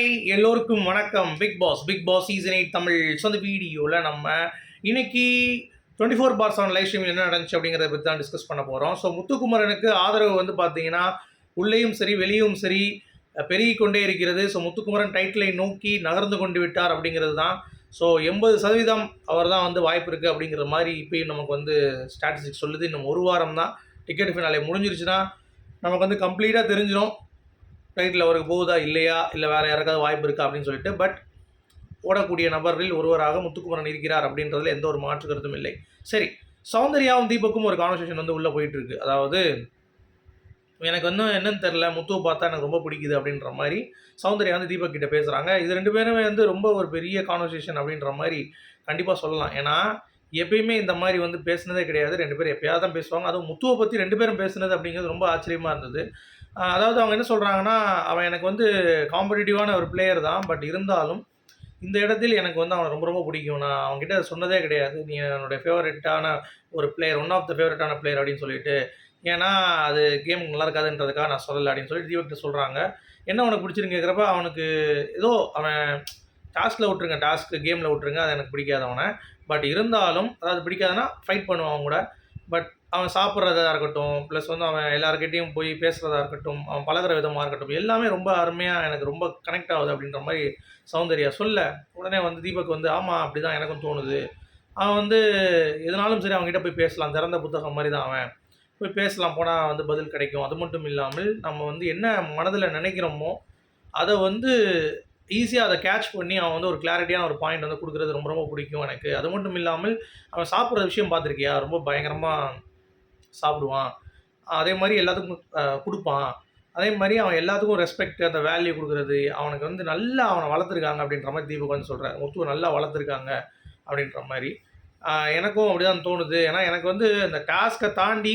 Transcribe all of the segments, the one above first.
Hi எல்லோருக்கும் வணக்கம். Bigg Boss Bigg Boss season eight Tamil so அந்த வீடியோவில் நம்ம இன்னைக்கு twenty four by seven live ஸ்ட்ரீமில் என்ன நடந்துச்சு அப்படிங்கிறத பற்றி தான் டிஸ்கஸ் பண்ண போகிறோம் ஸோ முத்துக்குமரனுக்கு ஆதரவு வந்து பார்த்தீங்கன்னா உள்ளேயும் சரி வெளியும் சரி பெருகி கொண்டே இருக்கிறது. ஸோ முத்துக்குமரன் டைட்டிலை நோக்கி நகர்ந்து கொண்டு விட்டார் அப்படிங்கிறது தான். ஸோ எண்பது சதவீதம் அவர் தான் வந்து வாய்ப்பு இருக்குது அப்படிங்கிற மாதிரி இப்போயும் நமக்கு வந்து ஸ்டாட்டிஸ்டிக்ஸ் சொல்லுது. இன்னும் ஒரு வாரம் தான் டிக்கெட் ஃபினாலே முடிஞ்சிருச்சுன்னா நமக்கு வந்து கம்ப்ளீட்டாக தெரிஞ்சிடும் டைட்டில் அவருக்கு போகுதா இல்லையா இல்லை வேறு யாருக்காவது வாய்ப்பு இருக்கா அப்படின்னு சொல்லிட்டு பட் ஓடக்கூடிய நபர்களில் ஒருவராக முத்துக்குமரன் இருக்கிறார் அப்படின்றதுல எந்த ஒரு மாற்று கருத்தும் இல்லை. சரி சௌந்தர்யாவும் தீபக்கும் ஒரு கான்வர்சேஷன் வந்து உள்ளே போயிட்டுருக்கு. அதாவது எனக்கு வந்து என்னன்னு தெரில முத்துவை பார்த்தா எனக்கு ரொம்ப பிடிக்குது அப்படின்ற மாதிரி சௌந்தர்யா வந்து தீபக் கிட்ட பேசுகிறாங்க இது ரெண்டு பேருமே வந்து ரொம்ப ஒரு பெரிய கான்வர்சேஷன் அப்படின்ற மாதிரி கண்டிப்பாக சொல்லலாம். ஏன்னா எப்பயுமே இந்த மாதிரி வந்து பேசுனதே கிடையாது. ரெண்டு பேரும் எப்பயாவது தான் பேசுவாங்க. அதுவும் முத்துவை பற்றி ரெண்டு பேரும் பேசுனது அப்படிங்கிறது ரொம்ப ஆச்சரியமாக இருந்தது. அதாவது அவங்க என்ன சொல்கிறாங்கன்னா அவன் எனக்கு வந்து காம்படிட்டிவான ஒரு பிளேயர் தான். பட் இருந்தாலும் இந்த இடத்தில் எனக்கு வந்து அவனை ரொம்ப ரொம்ப பிடிக்கும். நான் அவங்ககிட்ட சொன்னதே கிடையாது. நீ என்னுடைய ஃபேவரட்டான ஒரு பிளேயர் ஒன் ஆஃப் த ஃபேவரட்டான பிளேயர் அப்படின்னு சொல்லிட்டு ஏன்னா அது கேம் நல்லா இருக்காதுன்றதுக்காக நான் சொல்லலை அப்படின்னு சொல்லிட்டு தீபக்கிட்ட சொல்கிறாங்க என்ன உனக்கு பிடிச்சிருங்கிறப்ப கேட்குறப்ப அவனுக்கு ஏதோ அவன் டாஸ்கில் விட்ருங்க டாஸ்க்கு கேமில் விட்ருங்க அது எனக்கு பிடிக்காது அவனை. பட் இருந்தாலும் அதாவது பிடிக்காதுன்னா ஃபைட் பண்ணுவான் கூட. பட் அவன் சாப்பிட்றதா இருக்கட்டும் ப்ளஸ் வந்து அவன் எல்லாருக்கிட்டையும் போய் பேசுகிறதா இருக்கட்டும் அவன் பழகுற விதமாக இருக்கட்டும் எல்லாமே ரொம்ப அருமையாக எனக்கு ரொம்ப கனெக்ட் ஆகுது அப்படின்ற மாதிரி சௌந்தர்யா சொல்ல. உடனே வந்து தீபக் வந்து ஆமாம் அப்படி தான் எனக்கும் தோணுது. அவன் வந்து எதனாலும் சரி அவங்ககிட்ட போய் பேசலாம். திறந்த புத்தகம் மாதிரி தான் அவன். போய் பேசலாம் போனால் வந்து பதில் கிடைக்கும். அது மட்டும் இல்லாமல் நம்ம வந்து என்ன மனதில் நினைக்கிறோமோ அதை வந்து ஈஸியாக அதை கேட்ச் பண்ணி அவன் வந்து ஒரு கிளாரிட்டியான ஒரு பாயிண்ட் வந்து கொடுக்குறது ரொம்ப ரொம்ப பிடிக்கும் எனக்கு. அது மட்டும் இல்லாமல் அவன் சாப்பிட்ற விஷயம் பார்த்துருக்கியா? ரொம்ப பயங்கரமாக சாப்பிடுவான். அதே மாதிரி எல்லாத்துக்கும் கொடுப்பான். அதே மாதிரி அவன் எல்லாத்துக்கும் ரெஸ்பெக்ட் அந்த வேல்யூ கொடுக்குறது அவனுக்கு வந்து நல்லா அவனை வளர்த்துருக்காங்க அப்படின்ற மாதிரி தீபக் வந்து சொல்கிறேன் முத்துவை நல்லா வளர்த்துருக்காங்க அப்படின்ற மாதிரி. எனக்கும் அப்படி தான் தோணுது. ஏன்னா எனக்கு வந்து இந்த டாஸ்க்கை தாண்டி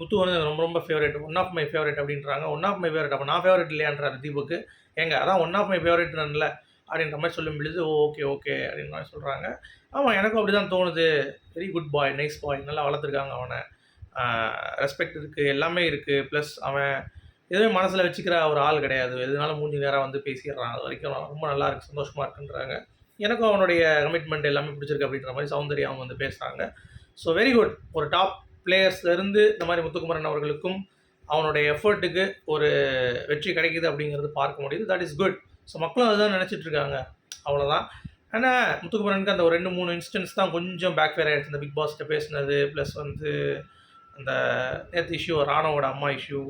முத்து வந்து ரொம்ப ரொம்ப favourite one of my favourite அப்படின்றாங்க. ஒன் ஆஃப் மை ஃபேவரட் அப்போ நான் ஃபேவரட் இல்லையான்றாரு தீபுக்கு. ஏங்க அதான் ஒன் ஆஃப் மை ஃபேவரட்னு அப்படின்ற மாதிரி சொல்லும் பொழுது ஓகே ஓகே அப்படின்ற மாதிரி சொல்கிறாங்க ஆமாம் எனக்கும் அப்படி தான் தோணுது. Very good boy nice boy நல்லா வளர்த்துருக்காங்க அவனை. ரெஸ்பெக்ட் இருக்குது எல்லாமே இருக்குது ப்ளஸ் அவன் எதுவுமே மனசில் வச்சுக்கிற ஒரு ஆள் கிடையாது. எதுனாலும் மூஞ்சி நேராக வந்து பேசிடுறான். அது வரைக்கும் ரொம்ப நல்லா இருக்குது சந்தோஷமாக இருக்குன்றாங்க. எனக்கும் அவனுடைய கமிட்மெண்ட் எல்லாமே பிடிச்சிருக்கு அப்படின்ற மாதிரி சௌந்தர்யா அவங்க வந்து பேசுகிறாங்க ஸோ வெரி குட் ஒரு டாப் பிளேயர்ஸ்லேருந்து இந்த மாதிரி முத்துக்குமரன் அவர்களுக்கும் அவனுடைய எஃபர்ட்டுக்கு ஒரு வெற்றி கிடைக்குது அப்படிங்கிறது பார்க்க முடியுது. தட் இஸ் குட் ஸோ மக்களும் அதுதான் நினச்சிட்டு இருக்காங்க. அவ்வளோதான் ஆனால் முத்துக்குமரனுக்கு அந்த ஒரு ரெண்டு மூணு இன்ஸ்டன்ஸ் தான் கொஞ்சம் பேக் ஃபேர் ஆகிடுச்சு இந்த பிக் பாஸ்கிட்ட பேசினது ப்ளஸ் வந்து அந்த நேற்று இஷ்யூ ராணவோட அம்மா இஷ்யூ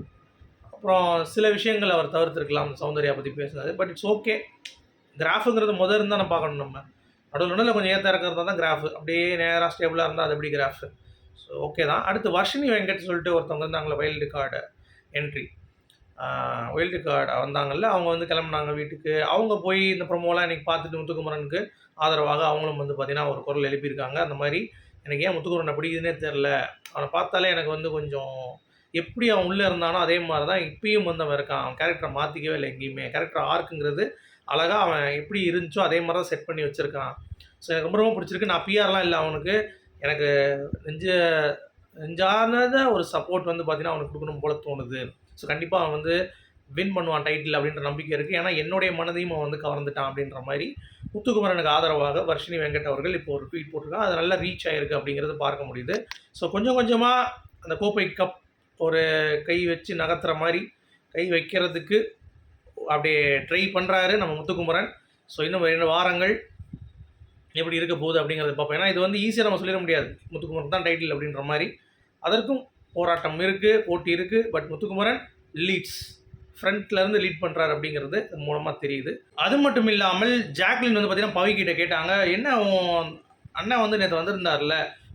அப்புறம் சில விஷயங்கள் அவர் தவிர்த்துருக்கலாம் அந்த சௌந்தர்யா பற்றி பேசினது. பட் இட்ஸ் ஓகே கிராஃபுங்கிறது முதல் இருந்தால் நம்ம பார்க்கணும் நம்ம. நடுவில் நடுவில் கொஞ்சம் ஏற்ற இருக்கிறதா தான் கிராஃப் அப்படியே நேராக ஸ்டேபிளாக இருந்தால் அது எப்படி கிராஃபு ஸோ ஓகே தான். அடுத்து வர்ஷினி வெங்கட் சொல்லிட்டு ஒருத்தவங்க இருந்தாங்களே wild card entry wild card வந்தாங்கல்ல அவங்க வந்து கிளம்புனாங்க வீட்டுக்கு. அவங்க போய் இந்த ப்ரொமோலாம் இன்னைக்கு பார்த்துட்டு முத்துக்குமரனுக்கு ஆதரவாக அவங்களும் வந்து பார்த்தீங்கன்னா ஒரு குரல் எழுப்பியிருக்காங்க. அந்த மாதிரி எனக்கு ஏன் முத்துக்குமரனை பிடிக்குதுன்னே தெரில அவனை பார்த்தாலே எனக்கு வந்து கொஞ்சம் எப்படி அவன் உள்ளே இருந்தானோ அதே மாதிரி தான் இப்பயும் வந்து அவன் இருக்கான். அவன் கேரக்டரை மாற்றிக்கவே இல்லை எங்கேயுமே. கேரக்டர் ஆர்க்குங்கிறது அழகாக அவன் எப்படி இருந்துச்சோ அதே மாதிரி தான் செட் பண்ணி வச்சுருக்கான். ஸோ எனக்கு ரொம்ப ரொம்ப பிடிச்சிருக்கு. நான் பிஆர்லாம் இல்லை அவனுக்கு. எனக்கு நெஞ்ச நெஞ்சானத ஒரு சப்போர்ட் வந்து பார்த்தீங்கன்னா அவனுக்கு கொடுக்கணும் போல தோணுது. ஸோ கண்டிப்பாக அவன் வந்து வின் பண்ணுவான் டைட்டில் அப்படின்ற நம்பிக்கை இருக்குது ஏன்னா என்னுடைய மனதையும் அவன் வந்து கவர்ந்துட்டான் அப்படின்ற மாதிரி முத்துக்குமரனுக்கு ஆதரவாக வர்ஷினி வெங்கட் அவர்கள் இப்போ ஒரு ட்வீட் போட்டிருக்காங்க. அது நல்லா ரீச் ஆயிருக்கு அப்படிங்கிறது பார்க்க முடியுது. ஸோ கொஞ்சம் கொஞ்சமாக அந்த கோப்பை கப் ஒரு கை வச்சு நகர்த்துற மாதிரி கை வைக்கிறதுக்கு அப்படியே ட்ரை பண்ணுறாரு நம்ம முத்துக்குமரன். ஸோ இன்னும் ரெண்டு வாரங்கள் எப்படி இருக்க போகுது அப்படிங்கிறத பார்ப்போம். ஏன்னா இது வந்து ஈஸியாக நம்ம சொல்லிட முடியாது. முத்துக்குமரன் தான் டைட்டில் அப்படின்ற மாதிரி. அதற்கும் போராட்டம் இருக்குது போட்டி இருக்குது பட் முத்துக்குமரன் லீட்ஸ் ஃப்ரண்ட்லேருந்து லீட் பண்ணுறாரு அப்படிங்கிறது இது மூலமாக தெரியுது. அது மட்டும் இல்லாமல் ஜாக்லின் வந்து பார்த்தீங்கன்னா பவி கிட்ட கேட்டாங்க என்ன அண்ணா அண்ணன் வந்து நேற்று வந்திருந்தார்ல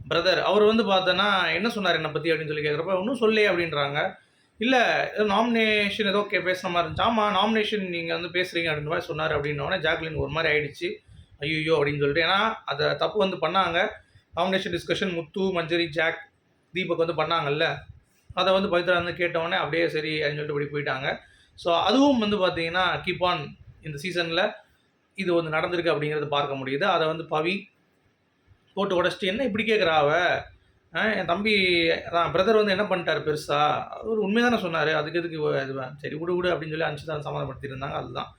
பிரதர் அவர் வந்து பார்த்தோன்னா என்ன சொன்னார் என்னை பற்றி அப்படின்னு சொல்லி கேட்குறப்ப ஒன்றும் சொல்லே அப்படின்றாங்க. இல்லை ஏதோ நாமினேஷன் ஏதோ ஓகே பேசுகிற மாதிரி இருந்துச்சு. ஆமாம் நாமினேஷன் நீங்கள் வந்து பேசுகிறீங்க அப்படின்ற மாதிரி சொன்னார் அப்படின்னோடனே ஜாக்லின் ஒரு மாதிரி ஆயிடுச்சு. ஐயோ அப்படின்னு சொல்லிட்டு. ஏன்னா அதை தப்பு வந்து பண்ணாங்க. Nomination discussion Muthu Manjari Jack Deepak வந்து பண்ணாங்கல்ல. அதை வந்து பவித்ரா வந்து கேட்டவுடனே அப்படியே சரி அப்படின்னு சொல்லிட்டு இப்படி போயிட்டாங்க. ஸோ அதுவும் வந்து பார்த்தீங்கன்னா கீப் ஆன் இந்த சீசனில் இது வந்து நடந்திருக்கு அப்படிங்கிறது பார்க்க முடியுது. அதை வந்து பவி போட்டு உடச்சிட்டு என்ன இப்படி கேட்குறாவ என் தம்பி அதான் பிரதர் வந்து என்ன பண்ணிட்டாரு பெருசா? அவர் உண்மையை தானே சொன்னார். அதுக்கு எதுக்கு இவ சரி விடு விடு அப்படின்னு சொல்லி அனுப்பிச்சு தான் சமாதானப்படுத்தியிருந்தாங்க அதுதான்.